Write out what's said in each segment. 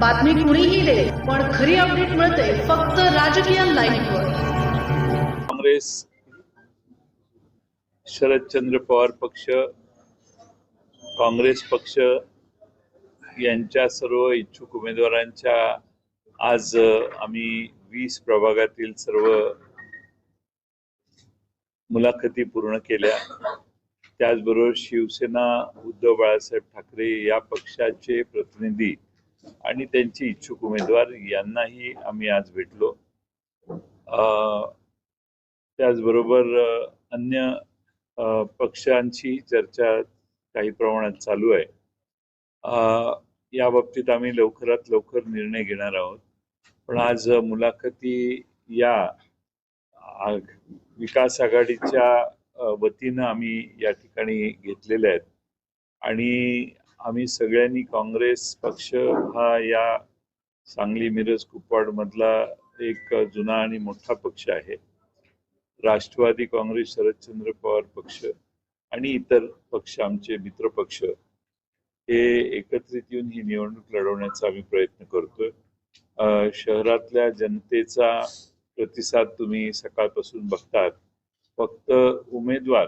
बातमी कुणीही दे पण खरी अपडेट मिळते फक्त राजकीय लाईव्हवर काँग्रेस शरदचंद्र पवार पक्ष काँग्रेस पक्ष यांच्या सर्व इच्छुक उमेदवारांच्या आज आम्ही वीस प्रभागातील सर्व मुलाखती पूर्ण केल्या. त्याचबरोबर शिवसेना उद्धव बाळासाहेब ठाकरे या पक्षाचे प्रतिनिधी आणि त्यांचे इच्छुक उमेदवार यांनाही आम्ही आज भेटलो. त्याचबरोबर अन्य पक्षांची चर्चा काही प्रमाणात चालू आहे. या बाबतीत आम्ही लवकरात लवकर निर्णय घेणार आहोत. पण आज मुलाखती या विकास आघाडीच्या वतीनं आम्ही या ठिकाणी घेतलेल्या आहेत. आणि आम्ही सगळ्यांनी काँग्रेस पक्ष हा या सांगली मिरज कुपवाड मधला एक जुना आणि मोठा पक्ष आहे. राष्ट्रवादी काँग्रेस शरदचंद्र पवार पक्ष आणि इतर पक्ष आमचे मित्र पक्ष हे एकत्रित येऊन ही निवडणूक लढवण्याचा आम्ही प्रयत्न करतोय. शहरातल्या जनतेचा प्रतिसाद तुम्ही सकाळपासून बघतात. फक्त उमेदवार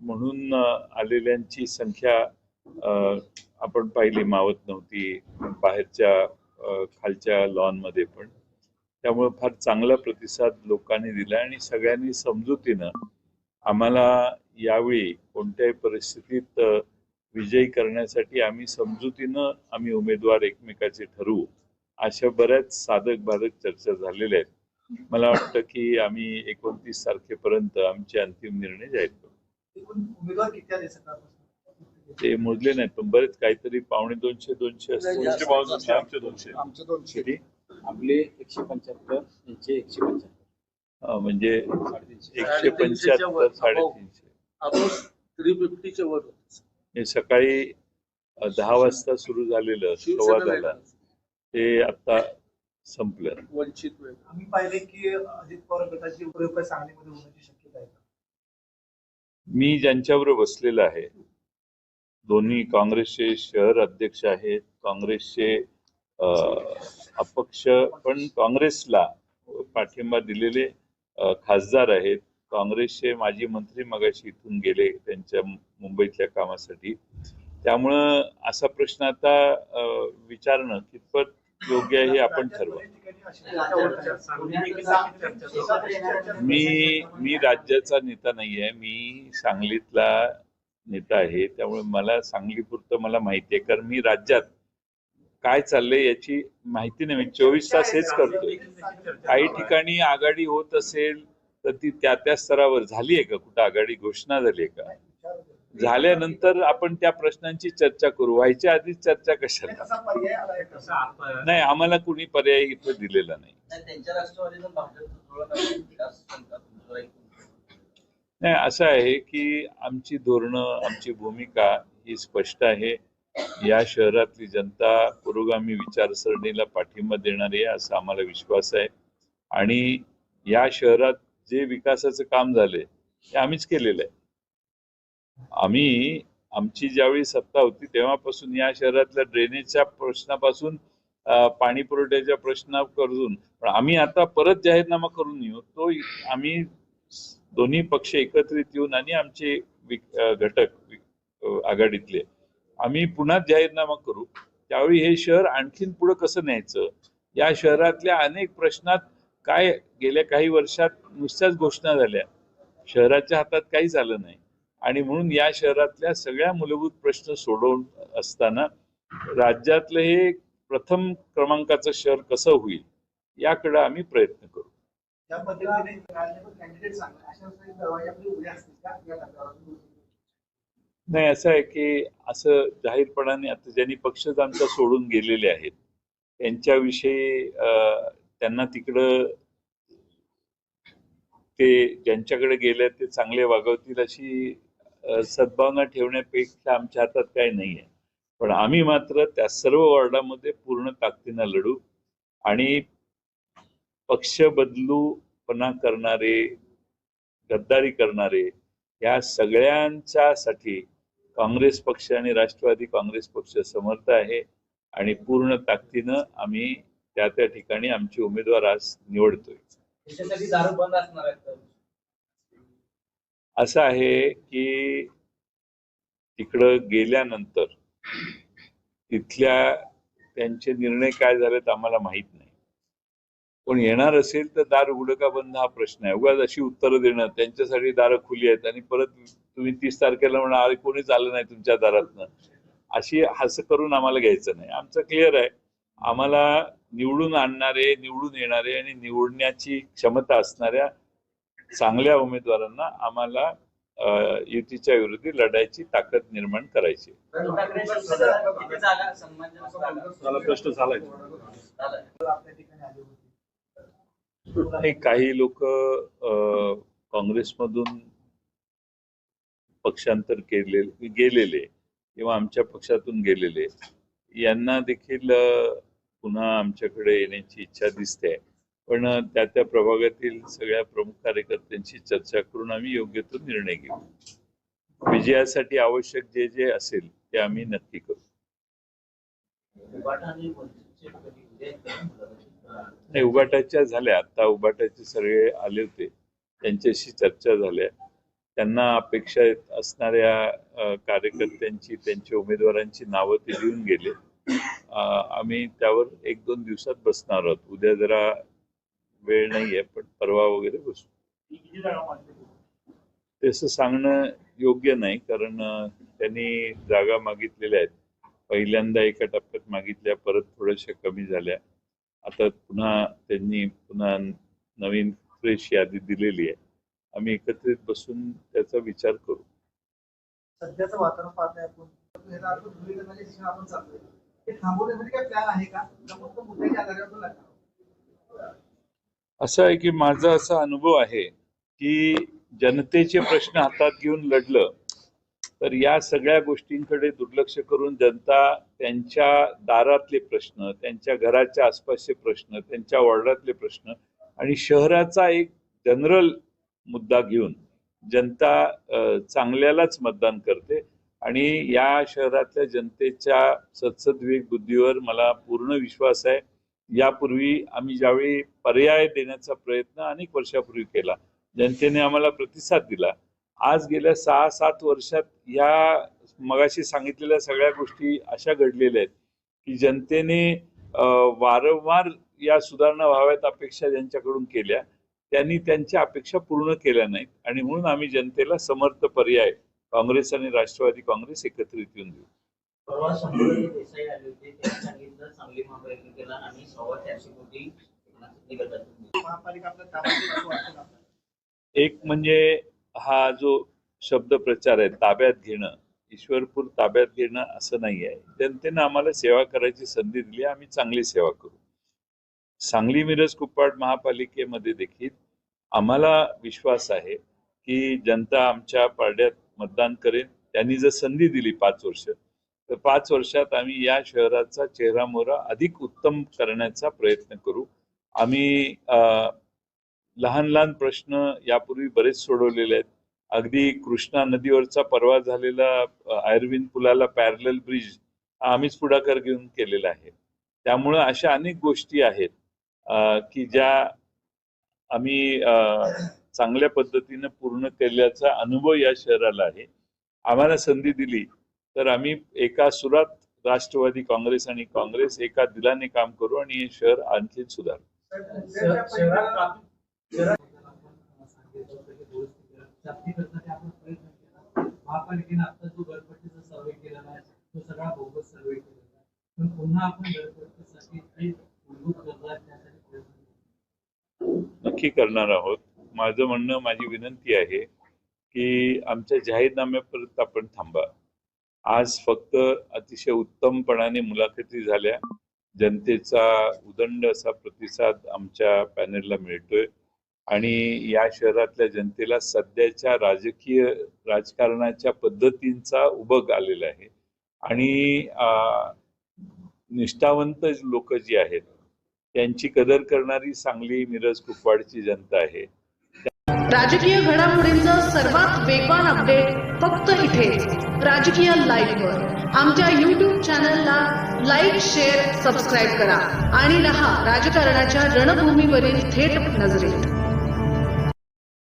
म्हणून आलेल्यांची संख्या आपण पाहिली मावत नव्हती बाहेरच्या खालच्या खालच्या लॉनमध्ये पण. त्यामुळे फार चांगला प्रतिसाद लोकांनी दिला आणि सगळ्यांनी समजुतीनं आम्हाला यावेळी कोणत्याही परिस्थितीत विजयी करण्यासाठी आम्ही समजुतीनं आम्ही उमेदवार एकमेकाचे ठरवू अशा बऱ्याच साधक बाधक चर्चा झालेल्या आहेत. मला वाटतं की आम्ही एकोणतीस तारखेपर्यंत आमचे अंतिम निर्णय जाहीर करू एकूण उमेदवार किती आले सकाळपासून ते मोजले नाहीत पण बरेच काहीतरी पावणे दोनशे दोनशे दोनशे आमचे दोनशे. आमचे दोनशे. किती? आपले एकशे पंच्याहत्तर यांचे एकशे पंच्याहत्तर. अं, म्हणजे एकशे पंच्याहत्तर साडेतीनशे. आपण थ्री फिफ्टीच्या वर. हे सकाळी अं, दहा वाजता सुरू झालेलं शिवसेना संवादाला ते आता संपलं. वंचित वेळ. आम्ही पाहिले की अजित पवार गटाची रुपये सांगलीमध्ये होण्याची शक्यता आहे. मी ज्यांच्याबरोबर बसलेलं आहे दोन्ही काँग्रेसचे शहर अध्यक्ष आहेत. काँग्रेसचे अपक्ष पण काँग्रेसला पाठिंबा दिलेले खासदार आहेत. काँग्रेसचे माजी मंत्री मगाशी इथून गेले त्यांच्या मुंबईतल्या कामासाठी. त्यामुळं असा प्रश्न आता विचारणं कितपत योग्य आहे हे आपण ठरवा. मी मी राज्याचा नेता नाही आहे मी सांगलीतला नेता आहे त्यामुळे मला सांगलीपुरतं मला माहिती आहे. कारण मी राज्यात काय चाललंय याची माहिती नाही. मी चोवीस तास हेच करतोय. काही ठिकाणी आघाडी होत असेल तर ती त्या त्या स्तरावर झाली आहे का? कुठं आघाडी घोषणा झाली आहे का? झाल्यानंतर आपण त्या प्रश्नांची चर्चा करू. व्हायच्या आधीच चर्चा कशाला? नाही आम्हाला कुणी पर्याय इथं दिलेला नाही. नाही असं आहे की आमची धोरणं आमची भूमिका ही स्पष्ट आहे. या शहरातली जनता पुरोगामी विचारसरणीला पाठिंबा देणारी आहे असा आम्हाला विश्वास आहे. आणि या शहरात जे विकासाचं काम झाले ते आम्हीच केलेलं आहे. आम्ही आमची ज्यावेळी सत्ता होती तेव्हापासून या शहरातल्या ड्रेनेजच्या प्रश्नापासून पाणी पुरवठ्याच्या प्रश्नापासून पण आम्ही आता परत जाहीरनामा करून येऊ तो आम्ही दोन्ही पक्ष एकत्रित येऊन आणि आमचे घटक आघाडीतले. आम्ही पुन्हा जाहीरनामा करू. त्यावेळी हे शहर आणखीन पुढे कसं न्यायचं? या शहरातल्या अनेक प्रश्नात काय गेल्या काही वर्षात नुसत्याच घोषणा झाल्या. शहराच्या हातात काही झालं नाही. आणि म्हणून या शहरातल्या सगळ्या मूलभूत प्रश्न सोडवून असताना राज्यातलं हे प्रथम क्रमांकाचं शहर कसं होईल याकडे आम्ही प्रयत्न करू. पद्धतीने कॅन्डिडेट अशा दरवाजे आपले असतील का? या नाही असं आहे की असं जाहीरपणाने आता ज्यांनी पक्षच आमचा सोडून गेलेले आहेत त्यांच्याविषयी त्यांना तिकडं ते ज्यांच्याकडे गेले ते चांगले वागवतील अशी सद्भावना ठेवण्यापेक्षा आमच्या हातात काही नाही आहे. पण आम्ही मात्र त्या सर्व वॉर्डामध्ये पूर्ण ताकदीनं लढू आणि पक्ष बदलूपणा करणारे गद्दारी करणारे या सगळ्यांच्यासाठी काँग्रेस पक्ष आणि राष्ट्रवादी काँग्रेस पक्ष समर्थ आहे आणि पूर्ण ताकदीनं आम्ही त्या त्या ठिकाणी आमचे उमेदवार आज निवडतोय. असं आहे की तिकडं गेल्यानंतर तिथल्या त्यांचे निर्णय काय झालेत आम्हाला माहीत नाही पण येणार असेल तर दार उघडं का बंद हा प्रश्न आहे. उगाच अशी उत्तरं देणं त्यांच्यासाठी दारं खुली आहेत आणि परत तुम्ही तीस तारखेला म्हणा अरे कोणीच आलं नाही तुमच्या दारातनं. अशी हसं करून आम्हाला घ्यायचं नाही. आमचं क्लिअर आहे. आम्हाला निवडून आणणारे निवडून येणारे आणि निवडण्याची क्षमता असणाऱ्या चांगल्या उमेदवारांना आम्हाला युतीच्या विरोधी लढायची ताकद निर्माण करायची? प्रश्न झालाय झालाय. आपल्या ठिकाणी आली होती नाही काही लोक काँग्रेसमधून पक्षांतर केले गेलेले किंवा आमच्या पक्षातून गेलेले यांना देखील पुन्हा आमच्याकडे येण्याची इच्छा दिसते. पण त्या त्या प्रभागातील सगळ्या प्रमुख कार्यकर्त्यांशी चर्चा करून आम्ही योग्य तो निर्णय घेऊ. विजयासाठी आवश्यक जे जे असेल ते आम्ही नक्की करू. नाही उबाटाच्या झाल्या. आता उबाटाचे सगळे आले होते. त्यांच्याशी चर्चा झाल्या. त्यांना अपेक्षा असणाऱ्या कार्यकर्त्यांची त्यांच्या उमेदवारांची नावं ते लिहून गेले. आम्ही त्यावर एक दोन दिवसात बसणार आहोत. उद्या जरा वेळ नाहीये पण परवा वगैरे बसू. तसं सांगणं योग्य नाही कारण त्यांनी जागा मागितलेल्या आहेत. पहिल्यांदा एका टप्प्यात मागितल्या परत थोड्याशा कमी झाल्या. आता पुन्हा त्यांनी पुन्हा नवीन फ्रेश यादी दिलेली आहे. आम्ही एकत्रित बसून त्याचा विचार करू. सध्याचं वातावरण पाहताय आपण. असं आहे की माझा असा अनुभव आहे की जनतेचे प्रश्न हातात घेऊन लढलं तर या सगळ्या गोष्टींकडे दुर्लक्ष करून जनता त्यांच्या दारातले प्रश्न त्यांच्या घराच्या आसपासचे प्रश्न त्यांच्या वॉर्डातले प्रश्न आणि शहराचा एक जनरल मुद्दा घेऊन जनता चांगल्यालाच मतदान करते. आणि या शहरातल्या जनतेच्या सदसद्विवेक बुद्धीवर मला पूर्ण विश्वास आहे. यापूर्वी आम्ही ज्यावेळी पर्याय देण्याचा प्रयत्न अनेक वर्षापूर्वी केला. जनतेने आम्हाला प्रतिसाद दिला. आज गेल्या सहा सात वर्षात या मगाशी सांगितलेल्या सगळ्या गोष्टी अशा घडलेल्या आहेत की जनतेने वारंवार या सुधारणा व्हाव्यात अपेक्षा ज्यांच्याकडून केल्या त्यांनी त्यांच्या अपेक्षा पूर्ण केल्या नाहीत. आणि म्हणून आम्ही जनतेला समर्थ पर्याय काँग्रेस आणि राष्ट्रवादी काँग्रेस एकत्रित येऊन देऊ. परवा शंभर देसाई आले होते. त्यांनी सांगितलं सांगली महापालिकेला आम्ही सव्वा चारशे कोटी निघत महापालिका आपल्या ताब्यात येईल असं वाटतं का आपल्याला? एक म्हणजे हा जो शब्द प्रचार आहे ताब्यात घेणं ईश्वरपूर ताब्यात घेणं असं नाही आहे जनतेनं आम्हाला सेवा करायची संधी दिली आम्ही चांगली सेवा करू. सांगली मिरज कुप्पाड महापालिकेमध्ये देखील आम्हाला विश्वास आहे की जनता आमच्या पारड्यात मतदान करेल त्यांनी जर संधी दिली पाच वर्ष तर पाच वर्षात आम्ही या शहराचा चेहरा मोहरा अधिक उत्तम करण्याचा प्रयत्न करू. आम्ही अं, लहान लहान प्रश्न यापूर्वी बरेच सोडवलेले आहेत. अगदी कृष्णा नदीवरचा परवा झालेला अ, आयर्विन पुलाला पॅरल ब्रिज हा आम्हीच पुढाकार घेऊन केलेला आहे. त्यामुळं अशा अनेक गोष्टी आहेत की ज्या आम्ही चांगल्या पद्धतीनं पूर्ण केल्याचा अनुभव या शहराला आहे. आम्हाला संधी दिली तर आम्ही एका सुरात राष्ट्रवादी काँग्रेस आणि काँग्रेस एका दिलाने काम करू आणि हे शहर आणखी सुधारू. महापालिकेने आता जो गणपतीचा सर्वे केलेला आहे तो सगळा बोगस सर्वे केलेला आहे. पण पुन्हा आपण गणपतीसाठी मूलभूत गरजा आहेत, त्यासाठी प्रयत्न नक्की करणार आहोत. माझं म्हणणं माझी विनंती आहे की आमच्या जाहीरनाम्यापर्यंत आपण थांबा. आज फक्त अतिशय उत्तमपणाने मुलाखती झाल्या. जनतेचा उदंड असा प्रतिसाद आमच्या पॅनेलला मिळतोय. आणि या शहरातल्या जनतेला सध्याच्या राजकीय राजकारणाच्या पद्धतींचा उभग आलेला आहे. आणि निष्ठावंत लोक जी आहेत त्यांची कदर करणारी सांगली मिरज कुपवाडची जनता आहे. राजकीय घडामोडींचं सर्वात वेगवान अपडेट फक्त इथे राजकीय लाईव्हवर. आमच्या यूट्यूब चॅनलला लाईक शेअर सबस्क्राईब करा आणि रहा राजकारणाच्या रणभूमीवरील थेट नजरेत.